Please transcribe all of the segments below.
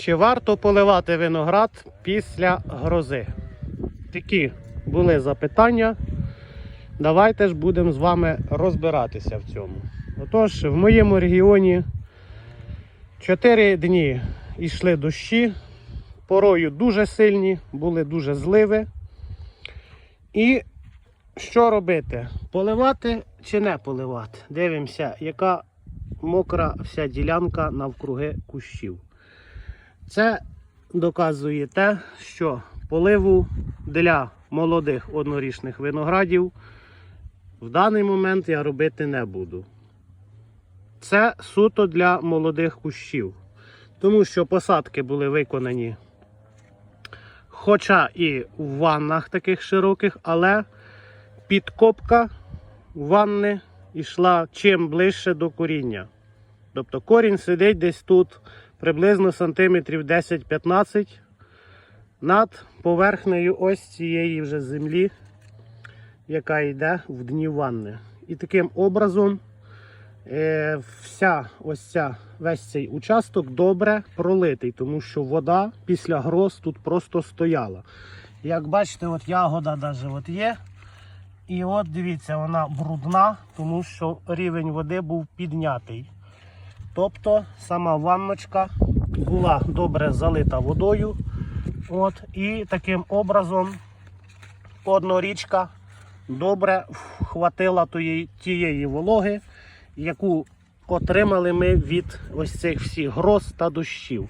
Чи варто поливати виноград після грози? Такі були запитання. Давайте ж будемо з вами розбиратися в цьому. Отож, в моєму регіоні 4 дні йшли дощі, порою дуже сильні, були дуже зливи. І що робити? Поливати чи не поливати? Дивимося, яка мокра вся ділянка навкруги кущів. Це доказує те, що поливу для молодих однорічних виноградів в даний момент я робити не буду. Це суто для молодих кущів. Тому що посадки були виконані, хоча і в ваннах таких широких, але підкопка ванни йшла чим ближче до коріння. Тобто корінь сидить десь тут приблизно сантиметрів 10-15 над поверхнею ось цієї вже землі, яка йде в дні ванни. І таким образом е, вся ось ця, весь цей участок добре пролитий, тому що вода після гроз тут просто стояла. Як бачите, от ягода навіть от є. І от дивіться, вона брудна, тому що рівень води був піднятий. Тобто сама ванночка була добре залита водою. От, і таким образом однорічка добре вхватила тої, тієї вологи, яку отримали ми від ось цих всіх гроз та дощів.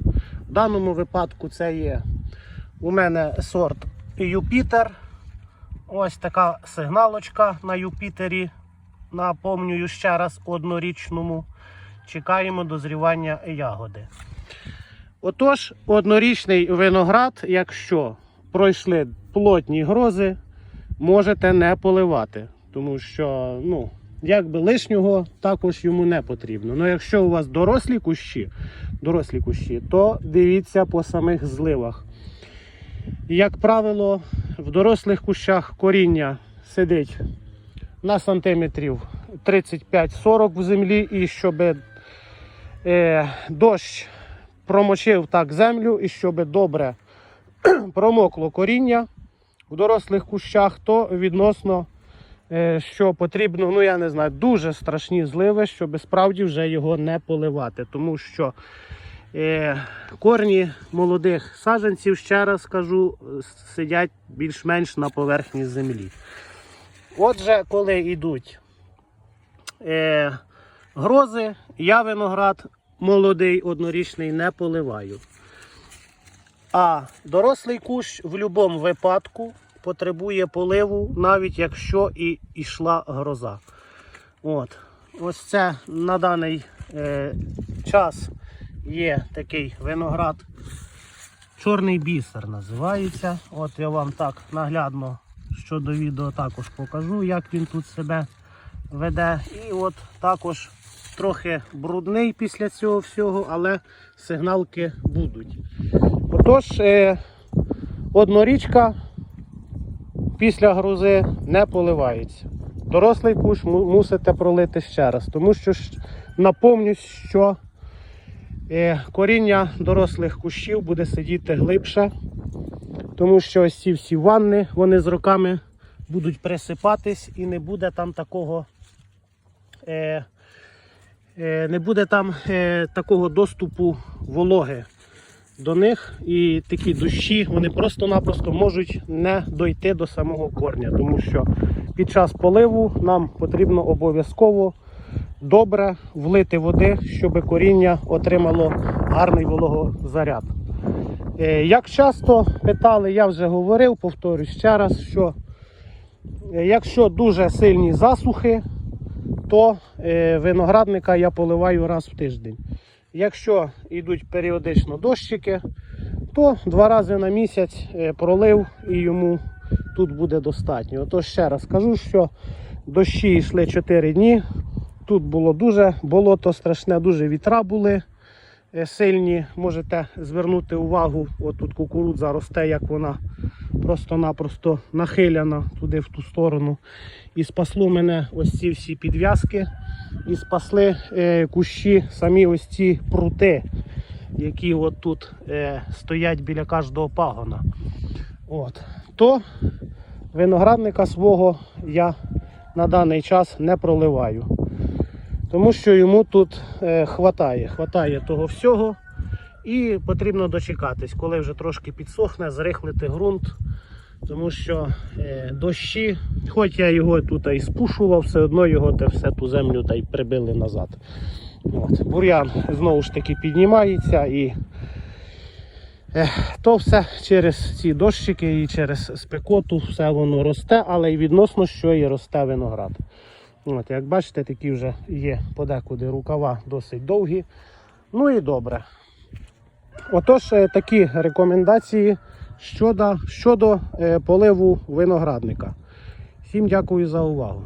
В даному випадку це є у мене сорт Юпітер. Ось така сигналочка на Юпітері. Напомнюю ще раз однорічному. Чекаємо дозрівання ягоди. Отож, однорічний виноград, якщо пройшли плотні грози, можете не поливати. Тому що, ну, якби лишнього також йому не потрібно. Ну, якщо у вас дорослі кущі, дорослі кущі, то дивіться по самих зливах. Як правило, в дорослих кущах коріння сидить на сантиметрів 35-40 в землі, і щоб дощ промочив так землю, і щоб добре промокло коріння в дорослих кущах, то відносно, е, що потрібно, ну я не знаю, дуже страшні зливи, щоб справді вже його не поливати. Тому що е, корні молодих саджанців, ще раз кажу, сидять більш-менш на поверхні землі. Отже, коли йдуть е, грози, я виноград молодий однорічний не поливаю. А дорослий кущ в будь-якому випадку потребує поливу, навіть якщо і йшла гроза. От. Ось це на даний е, час є такий виноград. Чорний бісер називається. От я вам так наглядно щодо відео також покажу, як він тут себе веде. І от також трохи брудний після цього всього, але сигналки будуть. Отож, е, однорічка після грузи не поливається. Дорослий куш мусите пролити ще раз, тому що напомню, що е, коріння дорослих кущів буде сидіти глибше, тому що ось ці всі ванни вони з роками будуть присипатись і не буде там такого. Е, не буде там е, такого доступу вологи до них. І такі дощі вони просто-напросто можуть не дойти до самого корня, тому що під час поливу нам потрібно обов'язково добре влити води, щоб коріння отримало гарний вологозаряд. Е, Як часто питали, я вже говорив, повторюсь ще раз, що якщо дуже сильні засухи, то е, виноградника я поливаю раз в тиждень. Якщо йдуть періодично дощики, то два рази на місяць е, пролив і йому тут буде достатньо. Отож ще раз кажу, що дощі йшли 4 дні. Тут було дуже болото страшне, дуже вітра були сильні. Можете звернути увагу, от тут кукурудза росте, як вона просто-напросто нахиляна туди в ту сторону. І спасло мене ось ці всі підв'язки. І спасли е, кущі самі ось ці прути. які от тут е, стоять біля кожного пагона. От. То виноградника свого я на даний час не проливаю. Тому що йому тут е, хватає, хватає того всього. І потрібно дочекатись, коли вже трошки підсохне, зрихлити ґрунт. Тому що е, дощі, хоч я його тут і спушував, все одно його те все ту землю та й прибили назад. От. Бур'ян знову ж таки піднімається і е, то все через ці дощики і через спекоту все воно росте, але й відносно що і росте виноград. От, як бачите, такі вже є подекуди рукава досить довгі. Ну і добре. Отож, е, такі рекомендації щодо, щодо е, поливу виноградника. Всім дякую за увагу.